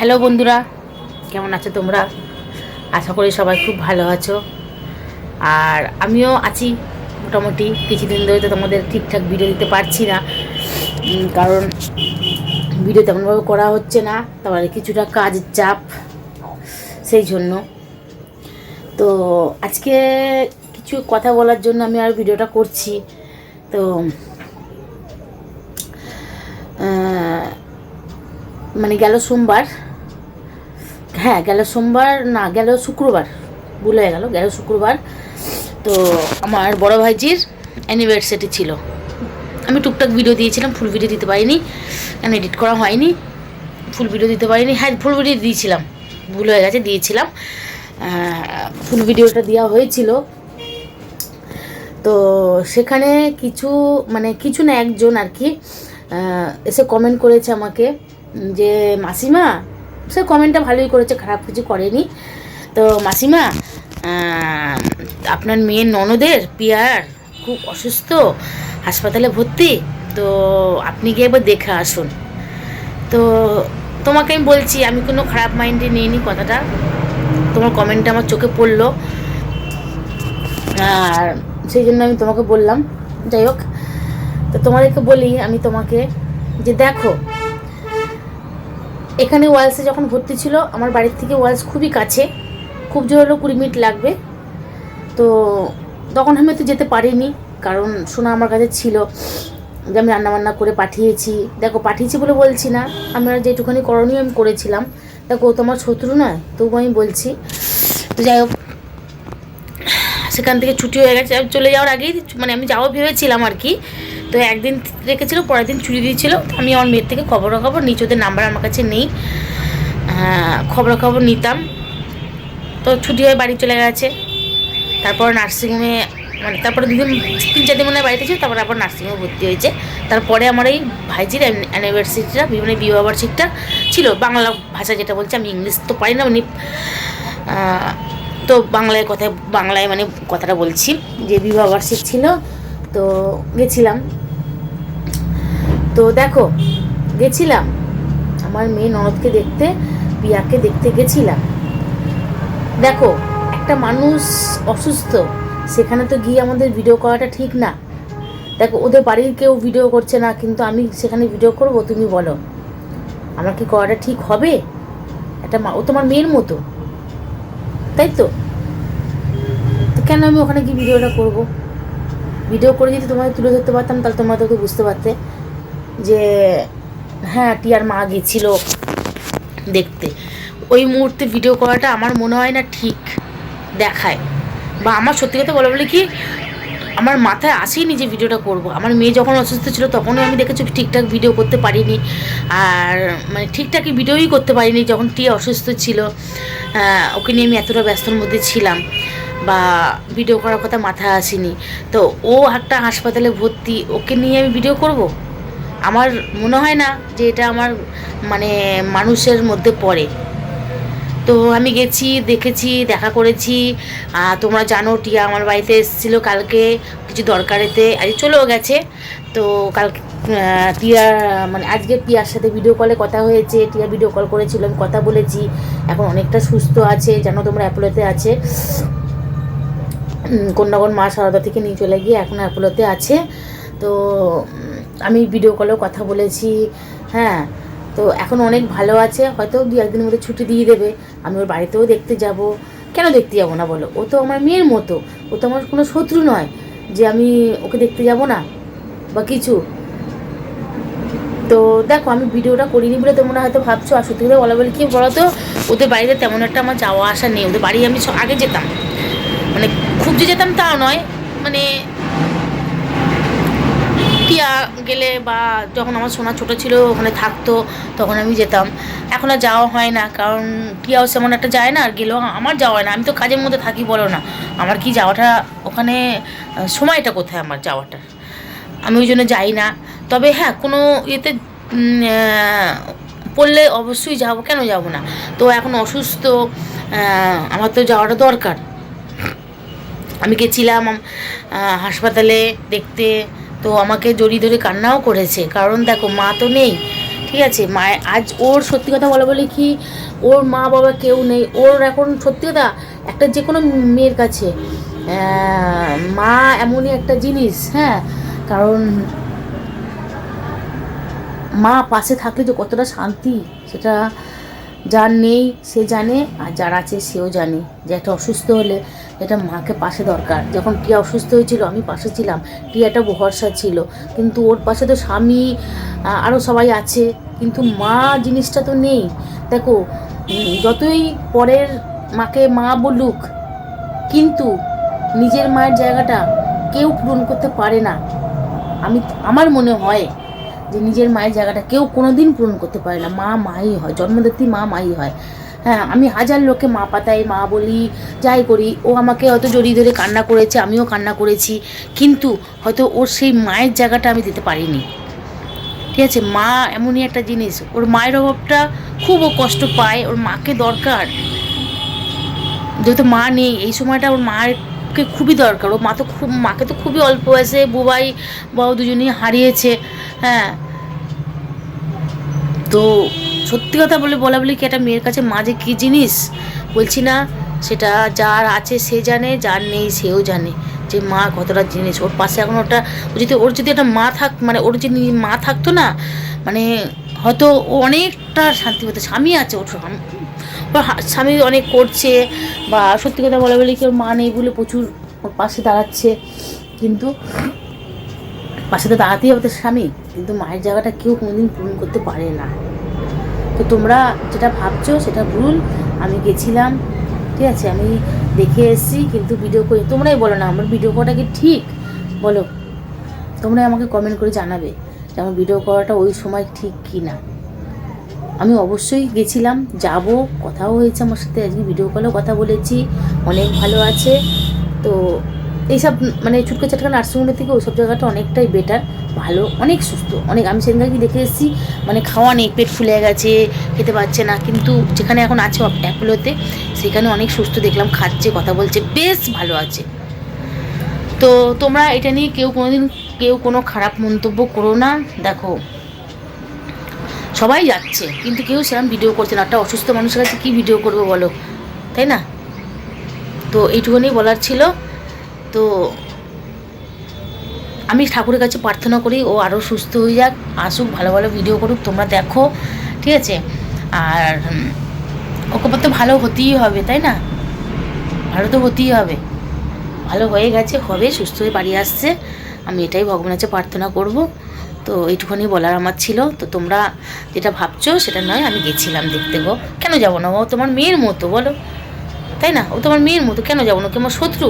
Hello বন্ধুরা, কেমন আছো তোমরা? আশা করি সবাই খুব ভালো আছো। আর আমিও আছি মোটামুটি, কিছুদিন ধরে তো তোমাদের ঠিকঠাক ভিডিও দিতে পারছি না। কারণ ভিডিও তেমনভাবে করা হচ্ছে না, তারপরে কিছুটা কাজের চাপ, সেই জন্য। তো আজকে কিছু কথা বলার জন্য আমি আর ভিডিওটা করছি। তো মানে গেল সোমবার। হ্যাঁ গেল সোমবার, না, গেল শুক্রবার। ভুল হয়ে গেল গেল শুক্রবার। তো আমার বড় ভাইজির অ্যানিভার্সারি ছিল। আমি টুকটাক ভিডিও দিয়েছিলাম ফুল ভিডিও দিতে পারিনি কারণ এডিট করা হয়নি? ফুল ভিডিও দিতে পারিনি হ্যাঁ ফুল ভিডিও দিয়েছিলাম। ভুল হয়ে গেছে, দিয়েছিলাম। ফুল ভিডিওটা দেওয়া হয়েছিল। তো সেখানে কিছু মানে কিছু না, একজন আর কি এসে কমেন্ট করেছে আমাকে। যে মাসিমা, সে কমেন্টটা ভালোই করেছে, খারাপ কিছু করেনি। তো মাসিমা আপনার মেয়ের ননদের, পিয়ার, খুব অসুস্থ, হাসপাতালে ভর্তি, তো আপনি গিয়ে একবার দেখে আসুন। তো তোমাকে আমি বলছি, আমি কোনো খারাপ মাইন্ডে নিইনি কথাটা। তোমার কমেন্টটা আমার চোখে পড়ল। আর সেই জন্য আমি তোমাকে বললাম, যাই হোক। তো তোমাদেরকে বলি, আমি তোমাকে যে দেখো এখানে ওয়ালসে যখন ভর্তি ছিল, আমার বাড়ির থেকে ওয়ালস খুবই কাছে। খুব জোর হলেও কুড়ি মিনিট লাগবে। তো তখন আমি তো যেতে পারিনি, কারণ সোনা আমার কাছে ছিল। যে আমি রান্নাবান্না করে পাঠিয়েছি। দেখো, পাঠিয়েছি বলে বলছি না। আমার যেটুখানি করণীয় আমি করেছিলাম। দেখো, ও তো আমার শত্রু নয় তবু আমি বলছি। তো যাই হোক, সেখান থেকে ছুটি হয়ে গেছে। চলে যাওয়ার আগেই মানে আমি যাওয়া ভেবেছিলাম আর কি। তো একদিন রেখেছিল, পরের দিন ছুটি দিয়েছিল। আমি আমার মেয়ের থেকে খবরাখবর নিচে ওদের নাম্বার আমার কাছে নেই। খবরাখবর নিতাম। তো ছুটি হয়ে বাড়ি চলে গেছে। তারপর নার্সিংহোমে মানে তারপরে দুদিন, তিন চার দিন মনে হয় বাড়িতে ছিল, তারপর আবার নার্সিংহোমে ভর্তি হয়েছে। তারপরে আমার এই ভাইজির অ্যানিভার্সারিটা মানে বিবাহ বার্ষিকটা ছিল। বাংলা ভাষা যেটা বলছে, আমি ইংলিশ তো পারি না উনি তো বাংলায় কথা, বাংলায় মানে কথাটা বলছি। যে বিবাহ বার্ষিক ছিল, তো গেছিলাম। তো দেখো, গেছিলাম। আমার মেয়ে ননদকে দেখতে, পিয়াকে দেখতে গেছিলাম। দেখো, একটা মানুষ অসুস্থ, সেখানে তো গিয়ে আমাদের ভিডিও করাটা ঠিক না। দেখো, ওদের বাড়ির কেউ ভিডিও করছে না, কিন্তু আমি সেখানে ভিডিও করব, তুমি বলো। আমার কি করাটা ঠিক হবে? একটা ও তোমার মেয়ের মতো। তাই তো? কেন আমি ওখানে গিয়ে ভিডিওটা করব? ভিডিও করে যদি তোমাদের তুলে ধরতে পারতাম, তাহলে তোমরা তো বুঝতে পারতে। যে হ্যাঁ টিয়ার মা গেছিল দেখতে। ওই মুহূর্তে ভিডিও করাটা আমার মনে হয় না ঠিক দেখায়। বা আমার সত্যি কথা বলা বলে কি, আমার মাথায় আসেইনি যে ভিডিওটা করব। আমার মেয়ে যখন অসুস্থ ছিল তখনই আমি দেখেছি ঠিকঠাক ভিডিও করতে পারিনি। আর মানে ঠিকঠাকই ভিডিওই করতে পারিনি যখন টিয়া অসুস্থ ছিল। ওকে নিয়ে আমি এতটা ব্যস্তর মধ্যে ছিলাম বা ভিডিও করার কথা মাথায় আসেনি। তো ও একটা হাসপাতালে ভর্তি, ওকে নিয়ে আমি ভিডিও করব? আমার মনে হয় না যে এটা আমার মানে মানুষের মধ্যে পড়ে। তো আমি গেছি দেখেছি দেখা করেছি। তোমরা জানো টিয়া আমার বাড়িতে এসেছিল কালকে কিছু দরকারেতে। আজ চলেও গেছে। তো আহ, টিয়া মানে আজকে টিয়ার সাথে ভিডিও কলে কথা হয়েছে। টিয়া ভিডিও কল করেছিল আমি কথা বলেছি। এখন অনেকটা সুস্থ আছে জানো তোমরা অ্যাপোলোতে আছে। কন্যাগণ মা সারদা থেকে নিয়ে চলে গিয়ে এখন অ্যাপোলোতে আছে। তো আমি ভিডিও কলেও কথা বলেছি হ্যাঁ তো এখন অনেক ভালো আছে, হয়তো দু একদিনের মধ্যে ছুটি দিয়ে দেবে, আমি ওর বাড়িতেও দেখতে যাব। কেন দেখতে যাব না বলো? ও তো আমার মেয়ের মতো, ও তো আমার কোনো শত্রু নয় যে আমি ওকে দেখতে যাব না, বা কিছু। তো দেখো, আমি ভিডিওটা করিনি বলে তোমরা হয়তো ভাবছ, আর সত্যি কথা বলা বলে কি বলো তো ওদের বাড়িতে তেমন একটা আমার যাওয়া আসা নেই, ওদের বাড়ি আমি আগে যেতাম। মানে খুব যে যেতাম তাও নয় মানে টিয়া গেলে বা যখন আমার সোনা ছোটো ছিল, ওখানে থাকতো, তখন আমি যেতাম। এখন আর যাওয়া হয় না, কারণ টিয়াও সেমন একটা যায় না, আর গেলেও আমার যাওয়া হয় না। আমি তো কাজের মধ্যে থাকি, বলো না। আমার কি যাওয়াটা, ওখানে সময়টা কোথায় আমার যাওয়াটা আমি ওই জন্য যাই না। তবে হ্যাঁ কোনো ইয়েতে পড়লে অবশ্যই যাব। কেন যাব না? তো এখন অসুস্থ আমার তো যাওয়াটা দরকার। আমি গেছিলাম হাসপাতালে দেখতে। তো আমাকে জড়িয়ে ধরে কান্নাও করেছে। কারণ দেখো, মা তো নেই, ঠিক আছে? মায়ের আজ ওর সত্যি কথা বলা বলে কি, ওর মা বাবা কেউ নেই। ওর এখন সত্যি কথা, একটা যে কোনো মেয়ের কাছে মা এমনই একটা জিনিস হ্যাঁ? কারণ মা পাশে থাকলে যে কতটা শান্তি, সেটা যার নেই সে জানে, আর যার আছে সেও জানে যে একটা অসুস্থ হলে এটা মাকে পাশে দরকার। যখন টিয়া অসুস্থ হয়েছিল, আমি পাশে ছিলাম। টিয়াটা ভরসা ছিল। কিন্তু ওর পাশে তো স্বামী আরও সবাই আছে। কিন্তু মা জিনিসটা তো নেই। দেখো যতই পরের মাকে মা বলুক, কিন্তু নিজের মায়ের জায়গাটা কেউ পূরণ করতে পারে না। আমি, আমার মনে হয় যে নিজের মায়ের জায়গাটা কেউ কোনো দিন পূরণ করতে পারে না। মা মাই হয়, জন্মদাত্রী মা মাই হয়। হ্যাঁ আমি হাজার লোককে মা পাতাই মা বলি, যাই করি, ও আমাকে হয়তো জড়িয়ে ধরে কান্না করেছে, আমিও কান্না করেছি, কিন্তু হয়তো ওর সেই মায়ের জায়গাটা আমি দিতে পারিনি। ঠিক আছে, মা এমনই একটা জিনিস, ওর মায়ের অভাবটা খুব ও কষ্ট পায়, ওর মাকে দরকার। যেহেতু মা নেই, এই সময়টা ওর মাকে খুবই দরকার। ও মা তো খুব, মাকে তো খুবই অল্প বয়সে বুবাই বাবা দুজনেই হারিয়েছে হ্যাঁ। তো সত্যি কথা বলে, বলা বলি কি একটা মেয়ের কাছে মা যে কী জিনিস? বলছি না, সেটা যার আছে সে জানে, যার নেই সেও জানে যে মা কতটা জিনিস। ওর পাশে এখন ওটা যদি, ওর যদি একটা মা থাক মানে ওর যদি মা থাকতো না মানে হয়তো অনেকটা শান্তি পেতো। স্বামী আছে ওর স্বামী- অনেক করছে বা সত্যি কথা বলা বলি কেউ মা নেই বলে প্রচুর পাশে দাঁড়াচ্ছে। কিন্তু পাশে তো দাঁড়াতেই হবে স্বামী। কিন্তু মায়ের জায়গাটা কেউ কোনোদিন পূরণ করতে পারে না। তো তোমরা যেটা ভাবছ সেটা ভুল। আমি গেছিলাম, ঠিক আছে, আমি দেখে এসেছি, কিন্তু ভিডিও করে তোমরাই বলো না, আমার ভিডিও করাটা কি ঠিক? বলো। তোমরাই আমাকে কমেন্ট করে জানাবে যে আমার ভিডিও করাটা ওই সময় ঠিক কি না আমি অবশ্যই গেছিলাম, যাব, কথাও হয়েছে আমার সাথে, আজকে ভিডিও কলেও কথা বলেছি, অনেক ভালো আছে। তো এইসব মানে ছুটকা চাটকা নার্সিংহোমের থেকে ওইসব জায়গাটা অনেকটাই বেটার ভালো, অনেক সুস্থ, অনেক, আমি সেদিনকে দেখে এসেছি মানে খাওয়া নেই, পেট ফুলে গেছে, খেতে পারছে না, কিন্তু যেখানে এখন আছে অ্যাপোলোতে, সেখানে অনেক সুস্থ, দেখলাম খাচ্ছে, কথা বলছে, বেশ ভালো আছে। তো তোমরা এটা নিয়ে কেউ কোনোদিন, কেউ কোনো খারাপ মন্তব্য করো না, দেখো। সবাই যাচ্ছে, কিন্তু কেউ সেরকম ভিডিও করছে না। একটা অসুস্থ মানুষের কাছে কী ভিডিও করব বলো? তাই না? তো এইটুকুনি বলার ছিল। তো আমি ঠাকুরের কাছে প্রার্থনা করি, ও আরও সুস্থ হয়ে যাক, আসুক, ভালো ভালো ভিডিও করুক, তোমরা দেখো, ঠিক আছে? আর ওকে তো ভালো হতেই হবে, তাই না? ভালো তো হতেই হবে। ভালো হয়ে গেছে, হবে, সুস্থ হয়ে বাড়ি আসছে। আমি এটাই ভগবানের কাছে প্রার্থনা করব। তো এইটুকুনি বলার আমার ছিল। তো তোমরা যেটা ভাবছ সেটা নয়, আমি গেছিলাম দেখতে গো। কেন যাব না? ও তোমার মেয়ের মতো, বলো। তাই না? ও তোমার মেয়ের মতো, কেন যাব না? কি আমার শত্রু?